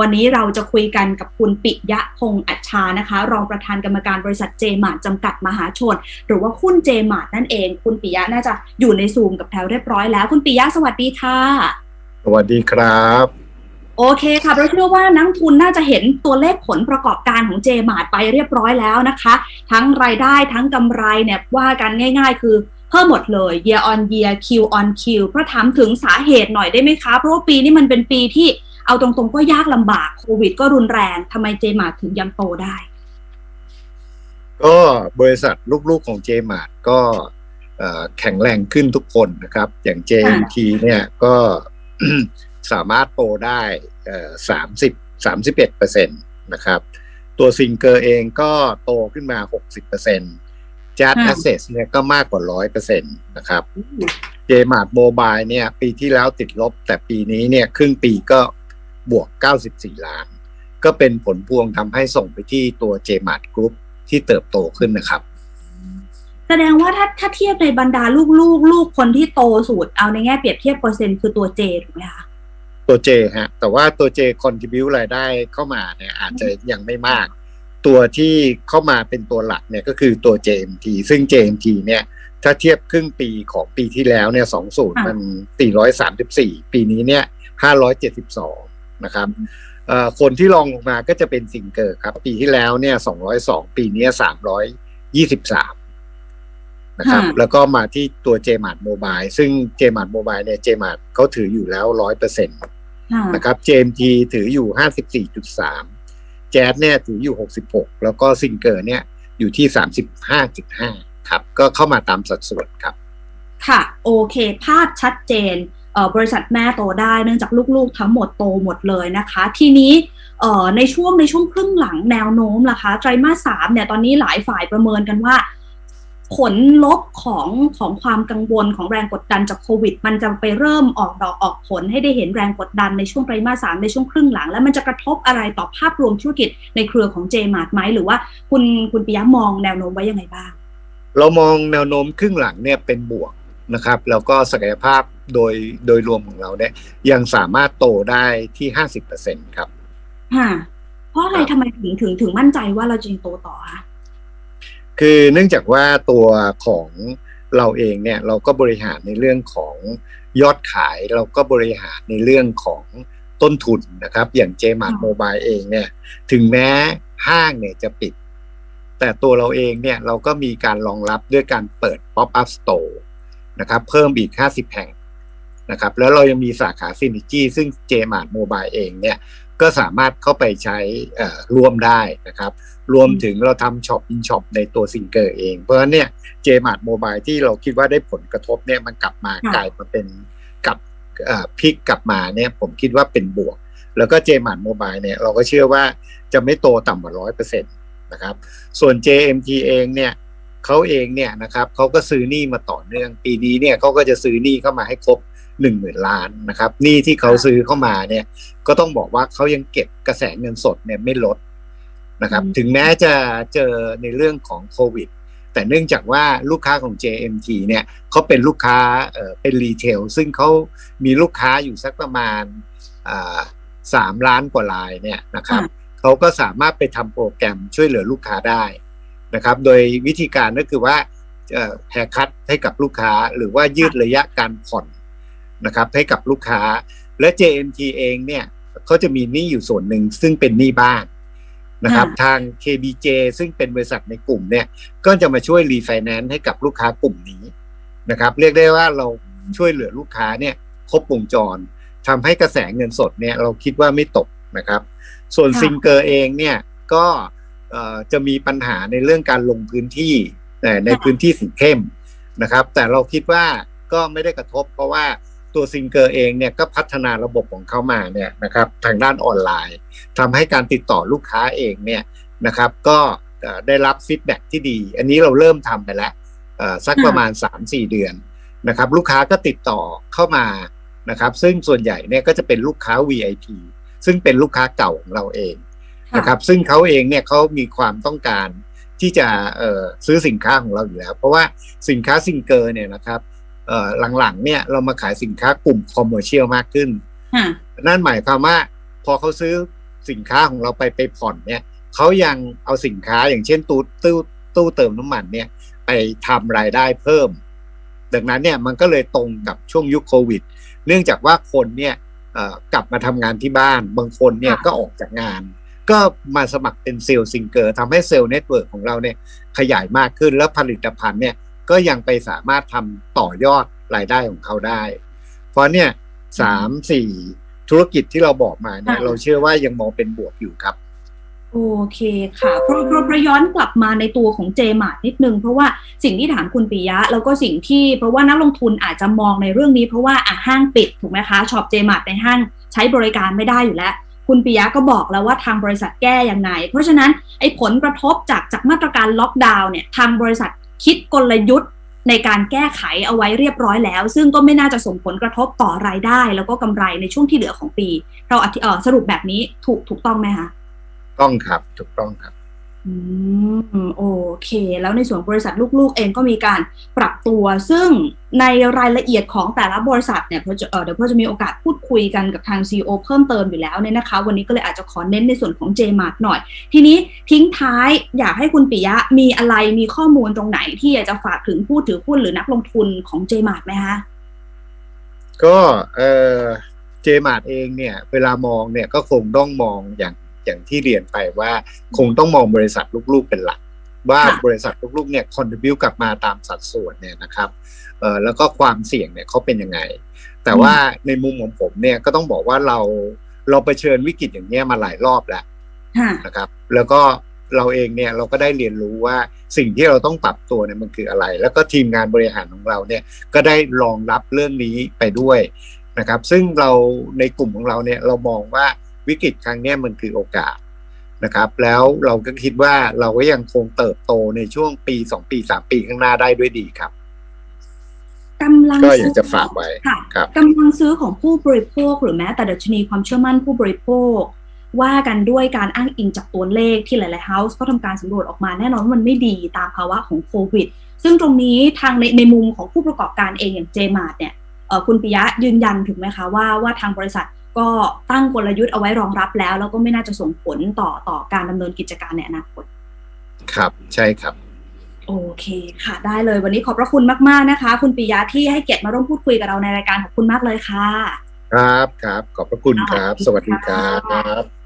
วันนี้เราจะคุยกันกับคุณปิยะพงษ์อัชชานะคะ รองประธานกรรมการบริษัทเจมาร์จำกัดมหาชน หรือว่าหุ้นเจมาร์นั่นเอง คุณปิยะน่าจะอยู่ในซูมกับแถวเรียบร้อยแล้ว คุณปิยะสวัสดีค่ะ สวัสดีครับโอเคค่ะเราเชื่อว่านักทุนน่าจะเห็นตัวเลขผลประกอบการของเจมาร์ไปเรียบร้อยแล้วนะคะ ทั้งรายได้ทั้งกำไรเนี่ยว่ากันง่าย ๆ คือเพิ่มหมดเลย year on year Q on Q เพราะถามถึงสาเหตุหน่อยได้ไหมคะ เพราะว่าปีนี้มันเป็นปีที่ เอาตรงๆก็ยากลำบากโควิด ก็รุนแรงทำไมเจมาร์ถึงยังโตได้ ก็บริษัทลูกๆของเจมาร์ก็เอ่อแข็งแรงขึ้นทุกคนนะครับ อย่าง JMT เนี่ยก็สามารถโตได้สามสิบสามสิบเอ็ดเปอร์เซ็นตนะครับ ตัวซิงเกอร์เองก็โตขึ้นมาหกสิบเปอร์เซ็นต์จัดค่ะแอสเซสเนี่ยก็มากกว่าร้อยเปอร์เซ็นต์นะครับเจมาร์โมบายเนี่ย ปีที่แล้วติดลบ แต่ปีนี้เนี่ย ครึ่งปีก็ บวก 94 ล้าน ก็เป็นผลพวงทำให้ส่งไปที่ตัวเจมาร์กรุ๊ปที่เติบโตขึ้นนะครับ แสดงว่าถ้าถ้าเทียบในบรรดาลูกลูกลูกคนที่โตสุดเอาในแง่เปรียบเทียบเปอร์เซ็นต์คือตัวเจถูกไหมคะตัวเจฮะ แต่ว่าตัวเจคอนทิบิวรายได้เข้ามาเนี่ยอาจจะยังไม่มาก ตัวที่เข้ามาเป็นตัวหลักเนี่ยก็คือตัว JMT ซึ่ง JMT เนี่ยถ้าเทียบครึ่งปีของปีที่แล้วเนี่ยสองสูตรมัน434ปีนี้เนี่ย572นะครับเอ่ อคนที่รองลงมาก็จะเป็นซิงเกอร์ครับ ปีที่แล้วเนี่ย202ปีนี้323นะครับค่ะแล้วก็มาที่ตัว JMart Mobile ซึ่ง JMart Mobile เนี่ย JMart เขาถืออยู่แล้ว100%ค่ะนะครับ JMT ถืออยู่54.3แจ๊สเนี่ยถืออยู่66แล้วก็ซิงเกอร์เนี่ยอยู่ที่35.5ครับ ก็เข้ามาตามสัดส่วนครับ ค่ะ โอเค ภาพชัดเจนเอ่อ บริษัทแม่โตได้เนื่องจากลูกๆ ทั้งหมดโตหมดเลยนะคะ ทีนี้ในช่วงในช่วงครึ่งหลังแนวโน้มล่ะคะไตรมาสสามเนี่ยตอนนี้หลายฝ่ายประเมินกันว่า ผลลบของของความกังวลของแรงกดดันจากโควิด มันจะไปเริ่มออกดอกออกผลให้ได้เห็นแรงกดดันในช่วงไตรมาสสามในช่วงครึ่งหลัง แล้วมันจะกระทบอะไรต่อภาพรวมธุรกิจในเครือของเจมาร์ไหมหรือว่าคุณคุณปิยะมองแนวโน้มไว้ยังไงบ้าง เรามองแนวโน้มครึ่งหลังเนี่ยเป็นบวกนะครับแล้วก็ศักยภาพ โดยโดยรวมของเราเนี่ยยังสามารถโตได้ที่50%ครับค่ะเพราะอะไรทำไมถึงถึงถึงมั่นใจว่าเราจะยังโตต่อคะคือเนื่องจากว่าตัวของเราเองเนี่ยเราก็บริหารในเรื่องของยอดขายเราก็บริหารในเรื่องของต้นทุนนะครับ อย่าง JMart Mobile เองเนี่ยถึงแม้ห้างเนี่ยจะปิด แต่ตัวเราเองเนี่ยเราก็มีการรองรับด้วยการเปิด Pop Up Store นะครับเพิ่มอีก 50 แห่ง นะครับแล้วเรายังมีสาขา Synergy ซึ่ง JMart Mobile เองเนี่ยก็สามารถเข้าไปใช้เอ่อร่วมได้นะครับ รวมถึงเราทำช็อปอินช็อปในตัวซิงเกอร์เอง เพราะฉะนั้นเนี่ย JMart Mobile ที่เราคิดว่าได้ผลกระทบเนี่ยมันกลับมากลายมาเป็นกลับเอ่อพลิกกลับมาเนี่ยผมคิดว่าเป็นบวก แล้วก็ JMart Mobile เนี่ยเราก็เชื่อว่าจะไม่โตต่ำกว่าร้อยเปอร์เซ็นต์นะครับ ส่วน JMT เองเนี่ยเขาเองเนี่ยนะครับเขาก็ซื้อหนี้มาต่อเนื่อง ปีนี้เนี่ยเขาก็จะซื้อหนี้เข้ามาให้ครบ หนึ่งหมื่นล้านนะครับหนี้ที่เขาซื้อเข้ามาเนี่ย ก็ต้องบอกว่าเขายังเก็บกระแสเงินสดเนี่ยไม่ลดนะครับ ถึงแม้จะเจอในเรื่องของโควิด แต่เนื่องจากว่าลูกค้าของ JMT เนี่ยเขาเป็นลูกค้าเอ่อเป็นรีเทลซึ่งเขามีลูกค้าอยู่สักประมาณอ่าสามล้านกว่ารายเนี่ยนะครับเขาก็สามารถไปทำโปรแกรมช่วยเหลือลูกค้าได้นะครับ โดยวิธีการก็คือว่าแฮคัตให้กับลูกค้าหรือว่ายืดระยะการผ่อน นะครับให้กับลูกค้า และ JMT เองเนี่ยเขาจะมีหนี้อยู่ส่วนหนึ่งซึ่งเป็นหนี้บ้านนะครับค่ะทาง KBJ ซึ่งเป็นบริษัทในกลุ่มเนี่ยก็จะมาช่วยรีไฟแนนซ์ให้กับลูกค้ากลุ่มนี้นะครับ เรียกได้ว่าเราช่วยเหลือลูกค้าเนี่ยครบวงจรทำให้กระแสเงินสดเนี่ยเราคิดว่าไม่ตกนะครับ ส่วนค่ะซิงเกอร์เองเนี่ยก็เอ่อจะมีปัญหาในเรื่องการลงพื้นที่แต่ในพื้นที่สีเข้มนะครับ แต่เราคิดว่าก็ไม่ได้กระทบเพราะว่า ตัวซิงเกอร์เองเนี่ยก็พัฒนาระบบของเขามาเนี่ยนะครับทางด้านออนไลน์ทำให้การติดต่อลูกค้าเองเนี่ยนะครับ ก็เอ่อได้รับฟีดแบ็กที่ดี อันนี้เราเริ่มทำไปแล้วเอ่อสักประมาณ 3-4 เดือนนะครับลูกค้าก็ติดต่อเข้ามานะครับ ซึ่งส่วนใหญ่เนี่ยก็จะเป็นลูกค้า VIP ซึ่งเป็นลูกค้าเก่าของเราเองนะครับซึ่งเขาเองเนี่ยเขามีความต้องการที่จะเอ่อซื้อสินค้าของเราอยู่แล้ว เพราะว่าสินค้าซิงเกอร์เนี่ยนะครับเอ่อ หลังๆเนี่ยเรามาขายสินค้ากลุ่มคอมเมอร์เชียลมากขึ้นค่ะนั่นหมายความว่าพอเขาซื้อสินค้าของเราไปไปผ่อนเนี่ยเขายังเอาสินค้าอย่างเช่นตู้ตู้ตู้เติมน้ำมันเนี่ยไปทำรายได้เพิ่ม ดังนั้นเนี่ยมันก็เลยตรงกับช่วงยุคโควิด เนื่องจากว่าคนเนี่ยเอ่อกลับมาทำงานที่บ้าน บางคนเนี่ยค่ะก็ออกจากงาน ก็มาสมัครเป็นเซลล์ซิงเกอร์ทำให้เซลล์เน็ตเวิร์กของเราเนี่ยขยายมากขึ้นแล้วผลิตภัณฑ์เนี่ย ก็ยังไปสามารถทำต่อยอดรายได้ของเขาได้ เพราะเนี่ยสามสี่ธุรกิจที่เราบอกมาเนี่ยค่ะเราเชื่อว่ายังมองเป็นบวกอยู่ครับ โอเคค่ะเพราะเพราะเพราะย้อนกลับมาในตัวของเจมาร์นิดนึง เพราะว่าสิ่งที่ถามคุณปิยะ แล้วก็สิ่งที่เพราะว่านักลงทุนอาจจะมองในเรื่องนี้เพราะว่าอะห้างปิดถูกไหมคะช็อปเจมาร์ในห้างใช้บริการไม่ได้อยู่แล้ว คุณปิยะก็บอกแล้วว่าทางบริษัทแก้ยังไง เพราะฉะนั้นไอ้ผลกระทบจากจากมาตรการล็อกดาวน์เนี่ยทางบริษัท คิดกลยุทธ์ในการแก้ไขเอาไว้เรียบร้อยแล้ว ซึ่งก็ไม่น่าจะส่งผลกระทบต่อรายได้ แล้วก็กำไรในช่วงที่เหลือของปี เราอธิเอ่อสรุปแบบนี้ถูกถูกต้องไหมคะต้องครับถูกต้องครับอืมโอ เค แล้วในส่วนบริษัทลูกๆ เองก็มีการปรับตัว ซึ่งในรายละเอียดของแต่ละบริษัทเนี่ยเเเดี๋ยวเพราจะมีโอกาสพูดคุยกันกับทาง CEO เพิ่มเติมอยู่แล้วเนี่ยนะคะ วันนี้ก็เลยอาจจะขอเน้นในส่วนของ JMart หน่อย ทีนี้ทิ้งท้ายอยากให้คุณปิยะมีอะไรมีข้อมูลตรงไหนที่อยากจะฝากถึงผู้ถือหุ้นหรือนักลงทุนของ JMart ไหมคะก็เออเจมาร์เองเนี่ยเวลามองเนี่ยก็คงต้องมองอย่างอย่างที่เรียนไปว่า คงต้องมองบริษัทลูกๆเป็นหลัก ว่าค่ะบริษัทลูกๆเนี่ยคอนทริบิวกลับมาตามสัดส่วนเนี่ยนะครับเออแล้วก็ความเสี่ยงเนี่ยเขาเป็นยังไง แต่ว่าในมุมของผมเนี่ยก็ต้องบอกว่าเราเราเผชิญวิกฤตอย่างเงี้ยมาหลายรอบแล้วค่ะนะครับ แล้วก็เราเองเนี่ยเราก็ได้เรียนรู้ว่าสิ่งที่เราต้องปรับตัวเนี่ยมันคืออะไร แล้วก็ทีมงานบริหารของเราเนี่ยก็ได้รองรับเรื่องนี้ไปด้วยนะครับ ซึ่งเราในกลุ่มของเราเนี่ยเรามองว่าวิกฤตครั้งเนี้ยมันคือโอกาส นะครับ แล้วเราก็คิดว่าเราก็ยังคงเติบโตในช่วงปีสองปีสามปีข้างหน้าได้ด้วยดีครับกำลังก็อยากจะฝากไว้ค่ะครับกำลังซื้อของผู้บริโภคหรือแม้แต่ดัชนีความเชื่อมั่นผู้บริโภค ว่ากันด้วยการอ้างอิงจากตัวเลขที่หลายๆเฮาส์ก็ทำการสำรวจออกมาแน่นอนว่ามันไม่ดีตามภาวะของโควิด ซึ่งตรงนี้ทางในในมุมของผู้ประกอบการเองอย่างเจมาร์เนี่ยเอ่อคุณปิยะยืนยันถูกไหมคะว่าว่าทางบริษัท ก็ตั้งกลยุทธ์เอาไว้รองรับแล้ว แล้วก็ไม่น่าจะส่งผลต่อต่อการดำเนินกิจการในอนาคต ครับใช่ครับ โอเคค่ะ ได้เลยวันนี้ขอบพระคุณมาก ๆนะคะ คุณปิยะที่ให้เกียรติมาร่วมพูดคุยกับเราในรายการขอบคุณมากเลยค่ะ ครับครับขอบพระคุณครับ สวัสดีครับ